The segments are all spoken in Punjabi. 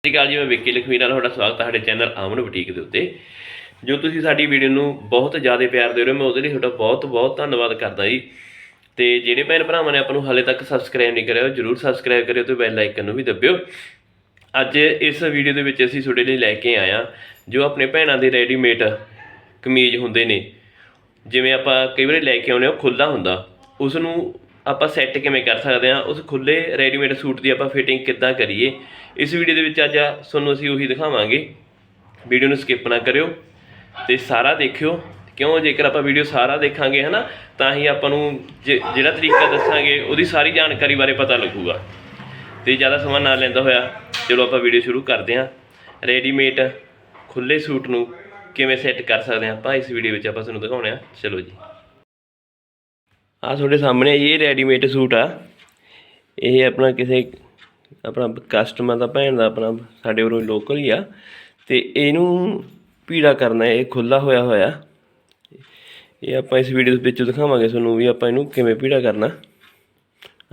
ਸਤਿ ਸ਼੍ਰੀ ਅਕਾਲ ਜੀ, ਮੈਂ ਵਿੱਕੀ ਲਖਮੀ ਨਾਲ ਤੁਹਾਡਾ ਸਵਾਗਤ ਹੈ, ਸਾਡੇ ਚੈਨਲ ਆਮਨ ਬੁਟੀਕ ਦੇ ਉੱਤੇ। ਜੋ ਤੁਸੀਂ ਸਾਡੀ ਵੀਡੀਓ ਨੂੰ ਬਹੁਤ ਜ਼ਿਆਦਾ ਪਿਆਰ ਦੇ ਰਹੇ ਹੋ, ਮੈਂ ਉਹਦੇ ਲਈ ਤੁਹਾਡਾ ਬਹੁਤ ਬਹੁਤ ਧੰਨਵਾਦ ਕਰਦਾ ਜੀ। ਤੇ ਜਿਹੜੇ ਭੈਣ ਭਰਾਵਾਂ ਨੇ ਆਪਾਂ ਨੂੰ ਹਾਲੇ ਤੱਕ ਸਬਸਕ੍ਰਾਈਬ ਨਹੀਂ ਕਰਿਆ, ਉਹ ਜਰੂਰ ਸਬਸਕ੍ਰਾਈਬ ਕਰਿਓ ਤੇ ਬੈਲ ਆਈਕਨ ਨੂੰ ਵੀ ਦਬਿਓ। ਅੱਜ ਇਸ ਵੀਡੀਓ ਦੇ ਵਿੱਚ ਅਸੀਂ ਤੁਹਾਡੇ ਲਈ ਲੈ ਕੇ ਆਇਆ ਜੋ ਆਪਣੇ ਭੈਣਾਂ ਦੇ ਰੈਡੀਮੇਡ ਕਮੀਜ਼ ਹੁੰਦੇ ਨੇ। ਜਿਵੇਂ ਆਪਾਂ ਕਈ ਵਾਰੀ ਲੈ ਕੇ ਆਉਂਦੇ ਹਾਂ, ਉਹ ਖੁੱਲਾ ਹੁੰਦਾ ਉਸ ਨੂੰ ਆਪਾਂ ਸੈੱਟ ਕਿਵੇਂ ਕਰ ਸਕਦੇ ਹਾਂ, ਉਸ ਖੁੱਲੇ ਰੈਡੀਮੇਡ ਸੂਟ ਦੀ ਆਪਾਂ ਫਿਟਿੰਗ ਕਿੱਦਾਂ ਕਰੀਏ, ਇਸ ਵੀਡੀਓ ਦੇ ਵਿੱਚ ਅੱਜ ਤੁਹਾਨੂੰ ਅਸੀਂ ਉਹੀ ਦਿਖਾਵਾਂਗੇ। ਵੀਡੀਓ ਨੂੰ ਸਕਿਪ ਨਾ ਕਰਿਓ ਤੇ ਸਾਰਾ ਦੇਖਿਓ, ਕਿਉਂ ਜੇਕਰ ਆਪਾਂ ਵੀਡੀਓ ਸਾਰਾ ਦੇਖਾਂਗੇ, ਹਨਾ, ਤਾਂ ਹੀ ਆਪਾਂ ਨੂੰ ਜਿਹੜਾ ਤਰੀਕਾ ਦੱਸਾਂਗੇ, ਉਹਦੀ ਸਾਰੀ ਜਾਣਕਾਰੀ ਬਾਰੇ ਪਤਾ ਲੱਗੂਗਾ। ਤੇ ਜ਼ਿਆਦਾ ਸਮਾਂ ਨਾ ਲੈਂਦਾ ਹੋਇਆ, ਚਲੋ ਆਪਾਂ ਵੀਡੀਓ ਸ਼ੁਰੂ ਕਰਦੇ ਹਾਂ। ਰੈਡੀਮੇਡ ਖੁੱਲੇ ਸੂਟ ਨੂੰ ਕਿਵੇਂ ਸੈੱਟ ਕਰ ਸਕਦੇ ਹਾਂ ਆਪਾਂ, ਇਸ ਵੀਡੀਓ ਵਿੱਚ ਆਪਾਂ ਤੁਹਾਨੂੰ ਦਿਖਾਉਣੇ ਆ ਚਲੋ ਜੀ। ਆ ਤੁਹਾਡੇ ਸਾਹਮਣੇ ਇਹ ਰੈਡੀਮੇਡ ਸੂਟ ਆ। ਇਹ ਆਪਣਾ ਕਿਸੇ ਆਪਣਾ ਕਸਟਮਰ ਦਾ ਭੈਣ ਦਾ ਆਪਣਾ ਸਾਡੇ ਉਰੋਂ ਲੋਕਲ ਹੀ ਆ। ਤੇ ਇਹਨੂੰ ਪੀੜਾ ਕਰਨਾ ਇਹ ਖੁੱਲਾ ਹੋਇਆ ਹੋਇਆ। ਇਹ ਆਪਾਂ ਇਸ ਵੀਡੀਓ ਦੇ ਵਿੱਚ ਦਿਖਾਵਾਂਗੇ ਤੁਹਾਨੂੰ ਵੀ ਆਪਾਂ ਇਹਨੂੰ ਕਿਵੇਂ ਪੀੜਾ ਕਰਨਾ।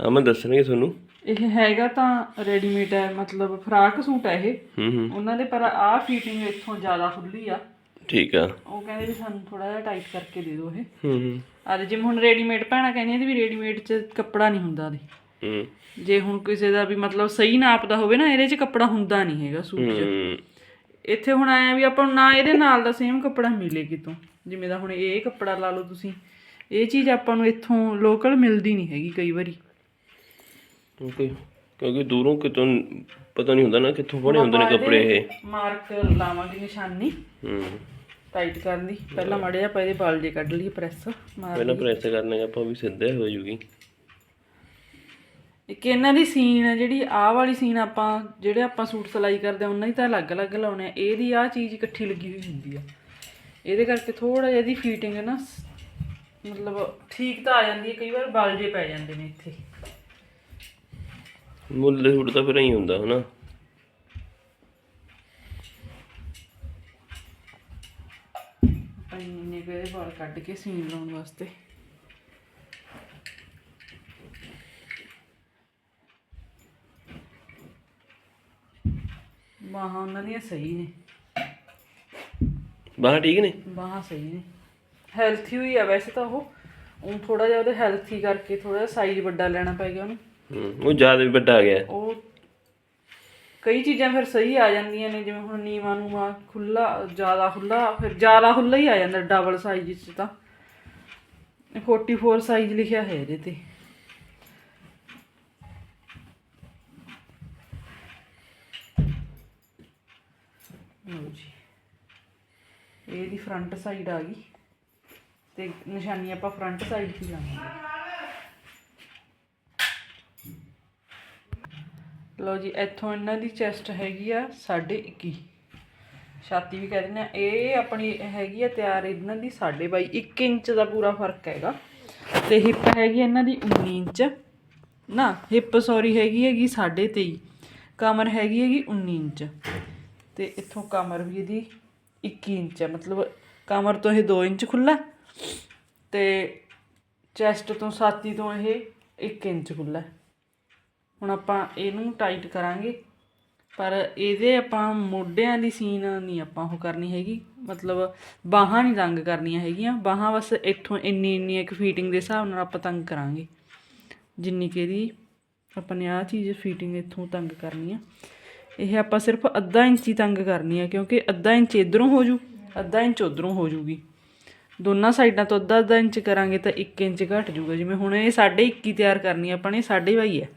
ਆਮਨ ਦੱਸਣਗੇ ਤੁਹਾਨੂੰ। ਇਹ ਹੈਗਾ ਤਾਂ ਰੈਡੀਮੇਡ ਹੈ ਮਤਲਬ ਫਰਾਕ ਸੂਟ ਹੈ ਇਹ। ਹੂੰ ਹੂੰ। ਉਹਨਾਂ ਦੇ ਪਰ ਆਹ ਫਿਟਿੰਗ ਇੱਥੋਂ ਜ਼ਿਆਦਾ ਖੁੱਲੀ ਆ। ਠੀਕ ਆ। ਉਹ ਕਹਿੰਦੇ ਵੀ ਸਾਨੂੰ ਥੋੜਾ ਜਿਹਾ ਟਾਈਟ ਕਰਕੇ ਦੇ ਦਿਓ ਇਹ। ਹੂੰ ਹੂੰ। ਅੱਜ ਜਿਵੇਂ ਹੁਣ ਰੈਡੀਮੇਡ ਭੈਣਾਂ ਕਹਿੰਦੀਆਂ ਵੀ ਰੈਡੀਮੇਡ 'ਚ ਕੱਪੜਾ ਨਹੀਂ ਹੁੰਦਾ ਦੇ। ਹੂੰ। ਜੇ ਹੁਣ ਕਿਸੇ ਦਾ ਵੀ ਮਤਲਬ ਸਹੀ ਨਾਪ ਦਾ ਹੋਵੇ ਨਾ ਇਹਦੇ 'ਚ ਕੱਪੜਾ ਹੁੰਦਾ ਨਹੀਂ ਹੈਗਾ ਸੂਟ 'ਚ। ਇੱਥੇ ਹੁਣ ਆਇਆ ਵੀ ਆਪਾਂ ਨੂੰ ਨਾ ਇਹਦੇ ਨਾਲ ਦਾ ਸੇਮ ਕੱਪੜਾ ਮਿਲੇ ਕਿਤੋਂ। ਜਿਵੇਂ ਦਾ ਹੁਣ ਇਹ ਕੱਪੜਾ ਲਾ ਲਓ ਤੁਸੀਂ। ਇਹ ਚੀਜ਼ ਆਪਾਂ ਨੂੰ ਇੱਥੋਂ ਲੋਕਲ ਮਿਲਦੀ ਨਹੀਂ ਹੈਗੀ ਕਈ ਵਾਰੀ। ਕਿਉਂਕਿ ਕਿਉਂਕਿ ਦੂਰੋਂ ਕਿਤੋਂ ਪਤਾ ਨਹੀਂ ਹੁੰਦਾ ਨਾ ਕਿੱਥੋਂ ਬਣੇ ਹੁੰਦੇ ਨੇ ਕੱਪੜੇ ਇਹ। ਮਾਰਕ ਲਾਵਾਂਗੇ ਨਿਸ਼ਾਨੀ। ਹੂੰ। ਟਾਈਟ ਕਰਨ ਦੀ। ਪਹਿਲਾਂ ਮਾੜੇ ਜਿਹਾ ਇਹਦੇ ਬਾਲ ਜੇ ਕੱਢ ਲਈਏ ਪ੍ਰੈਸ ਮਾਰ ਪਹਿਲਾਂ ਪ੍ਰੈਸ ਕਰਨੇ ਆਪਾਂ ਵੀ ਸਿੱਧੇ ਹੋ ਜੂਗੀ ਇੱਕ ਇਹਨਾਂ ਦੀ ਸੀਨ ਆ ਜਿਹੜੀ ਆਹ ਵਾਲੀ ਸੀਨ ਆਪਾਂ ਜਿਹੜੇ ਆਪਾਂ ਸੂਟ ਸਿਲਾਈ ਕਰਦੇ ਆ ਉਹਨਾਂ ਦੀ ਤਾਂ ਅਲੱਗ-ਅਲੱਗ ਲਾਉਣੇ ਆ। ਇਹਦੀ ਆਹ ਚੀਜ਼ ਇਕੱਠੀ ਲੱਗੀ ਹੋਈ ਹੁੰਦੀ ਆ। ਇਹਦੇ ਕਰਕੇ ਥੋੜਾ ਜਿਹਾ ਇਹਦੀ ਫੀਟਿੰਗ ਨਾ ਮਤਲਬ ਠੀਕ ਤਾਂ ਆ ਜਾਂਦੀ ਹੈ ਕਈ ਵਾਰ ਬਲ ਜੇ ਪੈ ਜਾਂਦੇ ਨੇ ਇੱਥੇ। ਮੁੱਲ ਦੇ ਸੂਟ ਤਾਂ ਫਿਰ ਐਂ ਹੁੰਦਾ ਹਨਾ? ਇੰਨੇ ਕੁ ਇਹਦੇ ਵਾਲ ਕੱਢ ਕੇ ਸੀਨ ਲਾਉਣ ਵਾਸਤੇ। ਬਾਹਾਂ ਉਹਨਾਂ ਦੀਆਂ ਸਹੀ ਨੇ। ਬਾਹਾਂ ਠੀਕ ਨੇ? ਬਾਹਾਂ ਸਹੀ ਨੇ। ਹੈਲਥੀ ਹੋਈ ਆ ਵੈਸੇ ਤਾਂ ਉਹ। ਉਹ ਥੋੜਾ ਜਿਹਾ ਉਹਦੇ ਹੈਲਥੀ ਕਰਕੇ ਥੋੜਾ ਸਾਈਜ਼ ਵੱਡਾ ਲੈਣਾ ਪੈ ਗਿਆ ਉਹਨੂੰ। ਹੂੰ ਉਹ ਜ਼ਿਆਦਾ ਵੀ ਵੱਡਾ ਆ ਗਿਆ। ਉਹ ਕਈ ਚੀਜ਼ਾਂ ਫਿਰ ਸਹੀ ਆ ਜਾਂਦੀਆਂ ਨੇ, ਜਿਵੇਂ ਹੁਣ ਨੀਵਾਂ ਨੂੰ ਆ ਖੁੱਲਾ ਜ਼ਿਆਦਾ ਖੁੱਲਾ ਫਿਰ ਜ਼ਿਆਦਾ ਖੁੱਲਾ ਹੀ ਆ ਜਾਂਦਾ ਡਬਲ ਸਾਈਜ਼ ਚ ਤਾਂ। 44 ਸਾਈਜ਼ ਲਿਖਿਆ ਹੈ ਇਹਦੇ ਤੇ। ਲਓ ਜੀ। ਇਹਦੀ ਫਰੰਟ ਸਾਈਡ ਆ ਗਈ। ਤੇ ਨਿਸ਼ਾਨੀ ਆਪਾਂ ਫਰੰਟ ਸਾਈਡ ਹੀ ਲਾਵਾਂਗੇ। ਲਓ ਜੀ, ਇੱਥੋਂ ਇਹਨਾਂ ਦੀ ਚੈਸਟ ਹੈਗੀ ਆ 21.5 ਛਾਤੀ ਵੀ ਕਹਿ ਦਿੰਦੇ ਆ। ਇਹ ਆਪਣੀ ਹੈਗੀ ਆ ਤਿਆਰ, ਇਹਨਾਂ ਦੀ 22 1 ਇੰਚ ਦਾ ਪੂਰਾ ਫ਼ਰਕ ਹੈਗਾ। ਤੇ ਹਿੱਪ ਹੈਗੀ ਇਹਨਾਂ ਦੀ 19 ਇੰਚ। ਨਾ ਹਿੱਪ ਸੌਰੀ ਹੈਗੀ ਹੈਗੀ 23.5 ਕਮਰ ਹੈਗੀ ਹੈਗੀ 19 ਇੰਚ। ਤੇ ਇੱਥੋਂ ਕਮਰ ਵੀ ਇਹਦੀ 21 ਇੰਚ ਹੈ ਮਤਲਬ ਕਮਰ ਤੋਂ ਇਹ 2 ਇੰਚ ਖੁੱਲਾ ਤੇ ਚੈਸਟ ਤੋਂ ਛਾਤੀ ਤੋਂ ਇਹ 1 ਇੰਚ ਖੁੱਲਾ ਹੁਣ ਆਪਾਂ ਇਹਨੂੰ ਟਾਈਟ ਕਰਾਂਗੇ। ਪਰ ਇਹਦੇ ਆਪਾਂ ਮੋਢਿਆਂ ਦੀ ਸੀਨ ਨਹੀਂ ਆਪਾਂ ਉਹ ਕਰਨੀ ਹੈਗੀ। ਮਤਲਬ ਬਾਹਾਂ ਨਹੀਂ ਤੰਗ ਕਰਨੀਆਂ ਹੈਗੀਆਂ। ਬਾਹਾਂ ਬਸ ਇੱਥੋਂ ਇੰਨੀ ਇੰਨੀ ਇੱਕ ਫੀਟਿੰਗ ਦੇ ਹਿਸਾਬ ਨਾਲ ਆਪਾਂ ਤੰਗ ਕਰਾਂਗੇ। ਜਿੰਨੀ ਕਿ ਇਹਦੀ ਆਪਾਂ ਨੇ ਆਹ ਚੀਜ਼ ਫੀਟਿੰਗ ਇੱਥੋਂ ਤੰਗ ਕਰਨੀ ਆ। ਇਹ ਆਪਾਂ ਸਿਰਫ ਅੱਧਾ ਇੰਚ ਹੀ ਤੰਗ ਕਰਨੀ ਆ, ਕਿਉਂਕਿ ਅੱਧਾ ਇੰਚ ਇਧਰੋਂ ਹੋ ਜੂ, ਅੱਧਾ ਇੰਚ ਉਧਰੋਂ ਹੋ ਜੂਗੀ। ਦੋਨਾਂ ਸਾਈਡਾਂ ਤੋਂ ਅੱਧਾ ਅੱਧਾ ਇੰਚ ਕਰਾਂਗੇ ਤਾਂ 1 ਇੰਚ ਘਟ ਜੂਗਾ। ਜਿਵੇਂ ਹੁਣ ਇਹ 21.5 ਤਿਆਰ ਕਰਨੀ ਆਪਾਂ ਨੇ 22 ਹੈ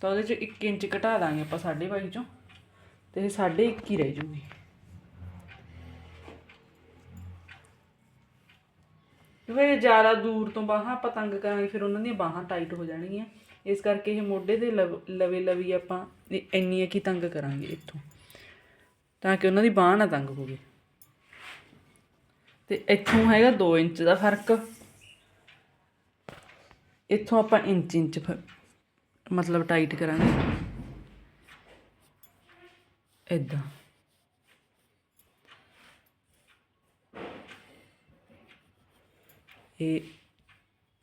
ਤਾਂ ਉਹਦੇ ਚ 1 ਇੰਚ ਘਟਾ ਦਾਂਗੇ ਆਪਾਂ 22 ਚੋਂ, ਤੇ ਇਹ 1.5 ਹੀ ਰਹਿ ਜੂਗੀ। ਕਿਉਂਕਿ ਜ਼ਿਆਦਾ ਦੂਰ ਤੋਂ ਬਾਹਾਂ ਆਪਾਂ ਤੰਗ ਕਰਾਂਗੇ, ਫਿਰ ਉਹਨਾਂ ਦੀਆਂ ਬਾਹਾਂ ਟਾਈਟ ਹੋ ਜਾਣਗੀਆਂ। ਇਸ ਕਰਕੇ ਇਹ ਮੋਢੇ ਦੇ ਲਵ- ਲਵੇ ਲਵੀ ਆਪਾਂ ਇਹ ਇੰਨੀ ਕੀ ਤੰਗ ਕਰਾਂਗੇ ਇੱਥੋਂ, ਤਾਂ ਕਿ ਉਹਨਾਂ ਦੀ ਬਾਹ ਨਾ ਤੰਗ ਹੋਵੇ। ਤੇ ਇੱਥੋਂ ਹੈਗਾ 2 ਇੰਚ ਦਾ ਫ਼ਰਕ। ਇੱਥੋਂ ਆਪਾਂ ਇੰਚ ਇੰਚ ਫ- ਮਤਲਬ ਟਾਈਟ ਕਰਾਂਗੇ। ਇਦਾਂ ਇਹ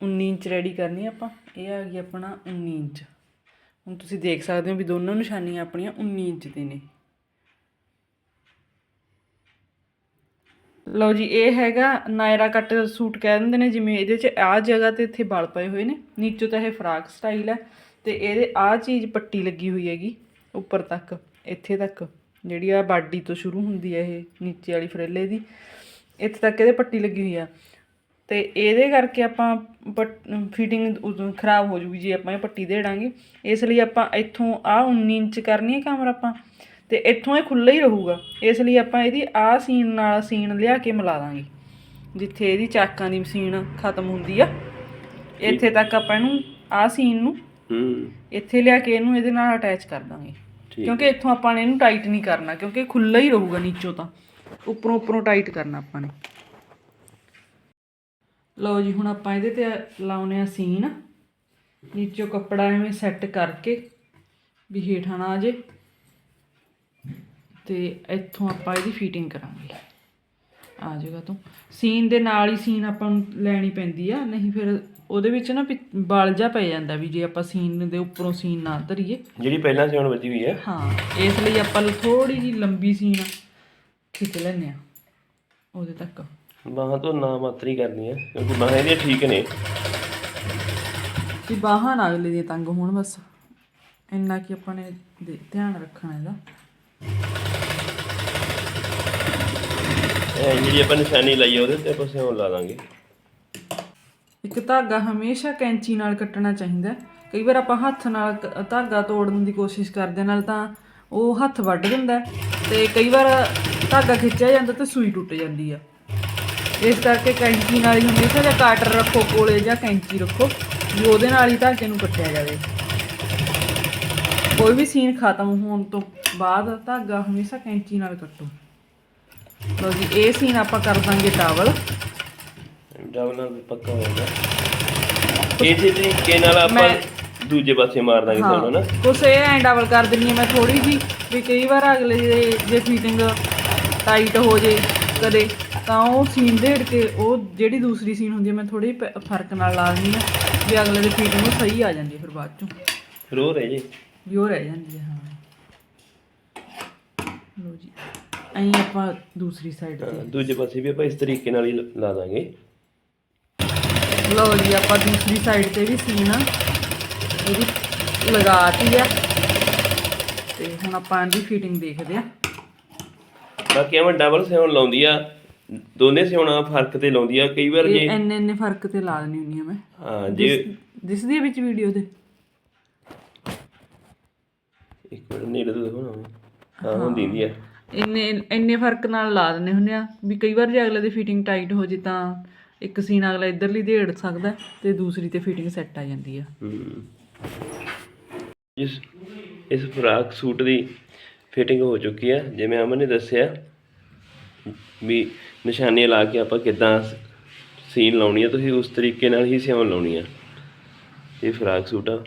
19 ਇੰਚ ਰੈਡੀ ਕਰਨੀ ਆਪਾਂ। ਇਹ ਆ ਗਈ ਆਪਣਾ 19 ਇੰਚ। ਹੁਣ ਤੁਸੀਂ ਦੇਖ ਸਕਦੇ ਹੋ ਵੀ ਦੋਨੋਂ ਨਿਸ਼ਾਨੀਆਂ ਆਪਣੀਆਂ 19 ਇੰਚ ਦੇ ਨੇ। ਲਓ ਜੀ, ਇਹ ਹੈਗਾ ਨਾਇਰਾ ਕੱਟ ਸੂਟ ਕਹਿ ਦਿੰਦੇ ਨੇ, ਜਿਵੇਂ ਇਹਦੇ 'ਚ ਆਹ ਜਗ੍ਹਾ ਤੇ ਇੱਥੇ ਬਲ ਪਏ ਹੋਏ ਨੇ। ਨੀਚੋਂ ਤਾਂ ਇਹ ਫਰਾਕ ਸਟਾਈਲ ਹੈ। ਤੇ ਇਹਦੇ ਆਹ ਚੀਜ਼ ਪੱਟੀ ਲੱਗੀ ਹੋਈ ਹੈਗੀ, ਉੱਪਰ ਤੱਕ, ਇੱਥੇ ਤੱਕ। ਜਿਹੜੀ ਆ ਬਾਡੀ ਤੋਂ ਸ਼ੁਰੂ ਹੁੰਦੀ ਹੈ ਇਹ, ਨੀਚੇ ਵਾਲੀ ਫਰੇਲੇ ਦੀ, ਇੱਥੇ ਤੱਕ ਇਹਦੇ ਪੱਟੀ ਲੱਗੀ ਹੋਈ ਆ। ਤੇ ਇਹਦੇ ਕਰਕੇ ਆਪਾਂ ਫਿਟਿੰਗ ਖਰਾਬ ਹੋ ਜੂਗੀ ਜੇ ਆਪਾਂ ਇਹ ਪੱਟੀ ਦੇੜਾਂਗੇ ਇਸ ਲਈ ਆਪਾਂ ਇੱਥੋਂ ਆ 19 ਇੰਚ ਕਰਨੀ ਹੈ ਕਮਰ ਆਪਾਂ, ਤੇ ਇੱਥੋਂ ਇਹ ਖੁੱਲ੍ਹਾ ਹੀ ਰਹੂਗਾ। ਇਸ ਲਈ ਆਪਾਂ ਇਹਦੀ ਆ ਸੀਨ ਨਾਲ ਸੀਨ ਲਿਆ ਕੇ ਮਿਲਾ ਦਾਂਗੇ, ਜਿੱਥੇ ਇਹਦੀ ਚਾਕਾਂ ਦੀ ਮਸ਼ੀਨ ਖਤਮ ਹੁੰਦੀ ਆ। ਇੱਥੇ ਤੱਕ ਆਪਾਂ ਇਹਨੂੰ ਆ ਸੀਨ ਨੂੰ ਹੂੰ। ਇੱਥੇ ਲਿਆ ਕੇ ਇਹਨੂੰ ਇਹਦੇ ਨਾਲ ਅਟੈਚ ਕਰ ਦਾਂਗੇ। ਠੀਕ ਕਿਉਂਕਿ ਇੱਥੋਂ ਆਪਾਂ ਨੇ ਇਹਨੂੰ ਟਾਈਟ ਨਹੀਂ ਕਰਨਾ ਕਿਉਂਕਿ ਖੁੱਲ੍ਹਾ ਹੀ ਰਹੂਗਾ ਨੀਚੋਂ ਤਾਂ। ਉੱਪਰੋਂ ਉੱਪਰੋਂ ਟਾਈਟ ਕਰਨਾ ਆਪਾਂ ਨੇ। ਲਓ ਜੀ ਹੁਣ ਆਪਾਂ ਇਹਦੇ ਤੇ ਲਾਉਨੇ ਆ ਸੀਨ ਨੀਚੋਂ ਕੱਪੜਾ ਐਵੇਂ ਸੈੱਟ ਕਰਕੇ ਵੀ ਹੇਠਾਂ ਨਾ ਆ ਜੇ। ਤੇ ਇੱਥੋਂ ਆਪਾਂ ਇਹਦੀ ਫਿਟਿੰਗ ਕਰਾਂਗੇ। ਆ ਜਾਏਗਾ ਤੋਂ। ਸੀਨ ਦੇ ਨਾਲ ਹੀ ਸੀਨ ਆਪਾਂ ਨੂੰ ਲੈਣੀ ਪੈਂਦੀ ਆ ਨਹੀਂ ਫਿਰ ਉਹਦੇ ਵਿੱਚ ਨਾ ਪਿ- ਬਲ ਜਾ ਪੈ ਜਾਂਦਾ ਵੀ ਜੇ ਆਪਾਂ ਸੀਨ ਦੇ ਉੱਪਰੋਂ ਸੀਨ ਨਾ ਧਰੀਏ। ਜਿਹੜੀ ਪਹਿਲਾਂ ਸਿਉਣ ਵੱਜੀ ਹੋਈ ਹੈ ਹਾਂ ਇਸ ਲਈ ਆਪਾਂ ਥੋੜੀ ਜੀ ਲੰਬੀ ਸੀਨ ਖਿੱਚ ਲੈਂਦੇ ਆ ਉਹਦੇ ਤੱਕ। ਬਾਹਾਂ ਤੋਂ ਨਾ ਮਾਤਰੀ ਕਰਨੀ ਹੈ ਕਿਉਂਕਿ ਬਾਹਾਂ ਇਹਦੀਆਂ ਠੀਕ ਨੇ। ਕਿ ਬਾਹਾਂ ਨਾ ਅਗਲੇ ਦੀਆਂ ਤੰਗ ਹੋਣ ਬਸ ਇੰਨਾ ਕਿ ਆਪਾਂ ਨੇ ਦੇ- ਧਿਆਨ ਰੱਖਣਾ ਇਹਦਾ। ਇਹ ਜਿਹੜੀ ਆਪਾਂ ਨਿਸ਼ਾਨੀ ਲਾਈ ਆ ਉਹਦੇ ਤੇ ਆਪਾਂ ਸਿਉਣ ਲਾ ਦਾਂਗੇ। ਇੱਕ ਧਾਗਾ ਹਮੇਸ਼ਾ ਕੈਂਚੀ ਨਾਲ ਕੱਟਣਾ ਚਾਹੀਦਾ ਹੈ। ਕਈ ਵਾਰ ਆਪਾਂ ਹੱਥ ਨਾਲ ਕ- ਧਾਗਾ ਤੋੜਨ ਦੀ ਕੋਸ਼ਿਸ਼ ਕਰਦੇ ਨਾਲ ਤਾਂ ਉਹ ਹੱਥ ਵੱਢ ਦਿੰਦਾ ਹੈ ਤੇ ਕਈ ਵਾਰ ਧਾਗਾ ਖਿੱਚਿਆ ਜਾਂਦਾ ਤੇ ਸੂਈ ਟੁੱਟ ਜਾਂਦੀ ਆ। ਇਸ ਕਰਕੇ ਕੈਂਚੀ ਨਾਲ ਹੀ ਹਮੇਸ਼ਾ ਜਾਂ ਕਾਟਰ ਰੱਖੋ, ਕੋਲੇ ਜਾਂ ਕੈਂਚੀ ਰੱਖੋ, ਵੀ ਉਹਦੇ ਨਾਲ ਹੀ ਧਾਗੇ ਨੂੰ ਕੱਟਿਆ ਜਾਵੇ। ਕੋਈ ਵੀ ਸੀਨ ਖਤਮ ਹੋਣ ਤੋਂ ਬਾਅਦ ਧਾਗਾ ਹਮੇਸ਼ਾ ਕੈਂਚੀ ਨਾਲ ਕੱਟੋ। ਲਓ ਜੀ, ਇਹ ਸੀਨ ਆਪਾਂ ਕਰ ਦਾਂਗੇ ਟਾਵਲ। ਡਬਲ ਨਾਲ ਪੱਕਾ ਹੋ ਜਾਂਦਾ ਇਸੇ ਤਰੀਕੇ ਨਾਲ ਆਪਾਂ ਦੂਜੇ ਪਾਸੇ ਮਾਰ ਦਾਂਗੇ ਸਿਉਣ ਨਾ। ਕੁਛ ਇਹ ਐਂ ਡਬਲ ਕਰ ਦਿੰਨੀ ਆ ਮੈਂ ਥੋੜੀ ਜੀ ਵੀ ਕਈ ਵਾਰ ਅਗਲੇ ਦੇ ਜੇ ਫਿਟਿੰਗ ਟਾਈਟ ਹੋ ਜੇ ਕਦੇ ਤਾਂ ਉਹ ਸੀਨ ਦੇੜ ਕੇ ਉਹ ਜਿਹੜੀ ਦੂਸਰੀ ਸੀਨ ਹੁੰਦੀ ਹੈ ਮੈਂ ਥੋੜੀ ਫ਼ਰਕ ਨਾਲ ਲਾ ਦਿੰਦੀ ਆ ਵੀ ਅਗਲੇ ਦੇ ਫਿਟਿੰਗ ਸਹੀ ਆ ਜਾਂਦੀ ਫਿਰ ਬਾਅਦ ਚੋਂ। ਫਿਰ ਉਹ ਰਹਿ ਜੇ। ਵੀ ਉਹ ਰਹਿ ਜਾਂਦੀ ਹੈ ਹਾਂ। ਲੋ ਜੀ ਐਂ ਆਪਾਂ ਦੂਸਰੀ ਸਾਈਡ ਤੇ ਦੂਜੇ ਪਾਸੇ ਵੀ ਆਪਾਂ ਇਸ ਤਰੀਕੇ ਨਾਲ ਹੀ ਲਾ ਦਾਂਗੇ। ਲਓ ਜੀ ਆਪਾਂ ਦੂਸਰੀ ਸਾਈਡ ਤੇ ਵੀ ਸੀਨ ਇਹਦੀ ਲਗਾਤੀ ਆ। ਤੇ ਹੁਣ ਆਪਾਂ ਇਹਦੀ ਫਿਟਿੰਗ ਦੇਖਦੇ ਆ। ਬਾਕੀ ਐਵੇਂ ਡਬਲ ਸਿਉਣ ਲਾਉਂਦੀ ਆ ਦੋਨੇ ਸਿਉਣਾ ਫ਼ਰਕ ਤੇ ਲਾਉਂਦੀ ਆ ਕਈ ਵਾਰ ਜੇ ਇੰਨੇ ਇੰਨੇ ਫ਼ਰਕ ਤੇ ਲਾ ਦਿੰਦੀ ਹੁੰਦੀ ਆ ਮੈਂ। ਹਾਂ ਜੇ ਦਿਸਦੀ ਵਿੱਚ ਵੀਡੀਓ ਦੇ ਇੱਕ ਮਿੰਟ ਨੇੜੇ ਤੋਂ ਦੇਖੋ ਨਾ ਹਾਂ ਹੁੰਦੀ ਦੀ ਆ। ਇੰਨੇ ਇੰਨੇ ਫ਼ਰਕ ਨਾਲ ਲਾ ਦਿੰਦੇ ਹੁੰਦੇ ਆ ਵੀ ਕਈ ਵਾਰ ਜੇ ਅਗਲੇ ਦੀ ਫਿਟਿੰਗ ਟਾਈਟ ਹੋ ਜੇ ਤਾਂ ਇੱਕ ਸੀਨ ਅਗਲਾ ਇੱਧਰਲੀ ਦੇੜ ਸਕਦਾ ਤੇ ਦੂਸਰੀ ਤੇ ਫਿਟਿੰਗ ਸੈੱਟ ਆ ਜਾਂਦੀ ਆ। ਹਮ। ਇਸ ਇਸ ਫਰਾਕ ਸੂਟ ਦੀ ਫਿਟਿੰਗ ਹੋ ਚੁੱਕੀ ਆ। ਜਿਵੇਂ ਅਮਨ ਨੇ ਦੱਸਿਆ, ਵੀ ਨਿਸ਼ਾਨੀਆਂ ਲਾ ਕੇ ਆਪਾਂ ਕਿਦਾਂ ਸੀਨ ਲਾਉਣੀ ਆ, ਤੁਸੀਂ ਉਸ ਤਰੀਕੇ ਨਾਲ ਹੀ ਸਿਉਣ ਲਾਉਣੀ ਆ। ਇਹ ਫਰਾਕ ਸੂਟ ਆ।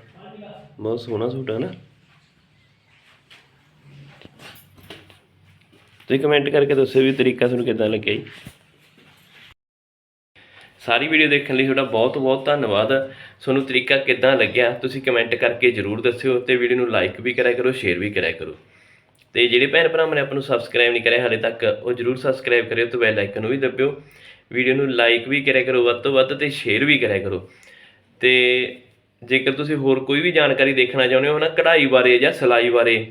ਬਹੁਤ ਸੋਹਣਾ ਸੂਟ ਆ ਨਾ। ਤੁਸੀਂ ਕਮੈਂਟ ਕਰਕੇ ਦੱਸੋ ਵੀ ਤਰੀਕਾ ਤੁਹਾਨੂੰ ਕਿਦਾਂ ਲੱਗਿਆ ਜੀ। ਸਾਰੀ ਵੀਡੀਓ ਦੇਖਣ ਲਈ ਤੁਹਾਡਾ ਬਹੁਤ ਬਹੁਤ ਧੰਨਵਾਦ। ਤੁਹਾਨੂੰ ਤਰੀਕਾ ਕਿੱਦਾਂ ਲੱਗਿਆ, ਤੁਸੀਂ ਕਮੈਂਟ ਕਰਕੇ ਜਰੂਰ ਦੱਸਿਓ ਤੇ ਵੀਡੀਓ ਨੂੰ ਲਾਈਕ ਵੀ ਕਰਿਆ ਕਰੋ ਸ਼ੇਅਰ ਵੀ ਕਰਿਆ ਕਰੋ। ਤੇ ਜਿਹੜੇ ਭੈਣ ਭਰਾਵਾਂ ਨੇ ਆਪਾਂ ਨੂੰ ਸਬਸਕ੍ਰਾਈਬ ਨਹੀਂ ਕਰਿਆ ਹਾਲੇ ਤੱਕ, ਉਹ ਜਰੂਰ ਸਬਸਕ੍ਰਾਈਬ ਕਰਿਓ ਤੇ ਬੈਲ ਆਈਕਨ ਨੂੰ ਵੀ ਦੱਬਿਓ। ਵੀਡੀਓ ਨੂੰ ਲਾਈਕ ਵੀ ਕਰਿਆ ਕਰੋ ਵੱਧ ਤੋਂ ਵੱਧ ਤੇ ਸ਼ੇਅਰ ਵੀ ਕਰਿਆ ਕਰੋ। ਤੇ ਜੇਕਰ ਤੁਸੀਂ ਹੋਰ ਕੋਈ ਵੀ ਜਾਣਕਾਰੀ ਦੇਖਣਾ ਚਾਹੁੰਦੇ ਹੋ ਨਾ, ਕਢਾਈ ਬਾਰੇ ਜਾਂ ਸਿਲਾਈ ਬਾਰੇ,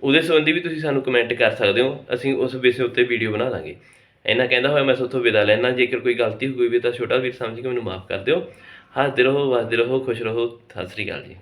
ਉਹਦੇ ਸੰਬੰਧੀ ਵੀ ਤੁਸੀਂ ਸਾਨੂੰ ਕਮੈਂਟ ਕਰ ਸਕਦੇ ਹੋ। ਅਸੀਂ ਉਸ ਵਿਸ਼ੇ ਉੱਤੇ ਵੀਡੀਓ ਬਣਾ ਦਾਂਗੇ ਇਹਨਾਂ ਕਹਿੰਦਾ ਹੋਇਆ, ਮੈਂ ਤੁਹਾਡੇ ਵਿਦਾ ਲੈਣਾ, ਜੇਕਰ ਕੋਈ ਗਲਤੀ ਹੋਈ ਵੀ ਤਾਂ ਛੋਟਾ ਵੀਰ ਸਮਝ ਕੇ ਮੈਨੂੰ ਮਾਫ ਕਰ ਦਿਓ। ਹੱਸਦੇ ਰਹੋ, ਵਸਦੇ ਰਹੋ, ਖੁਸ਼ ਰਹੋ। ਸਤਿ ਸ੍ਰੀ ਅਕਾਲ ਜੀ।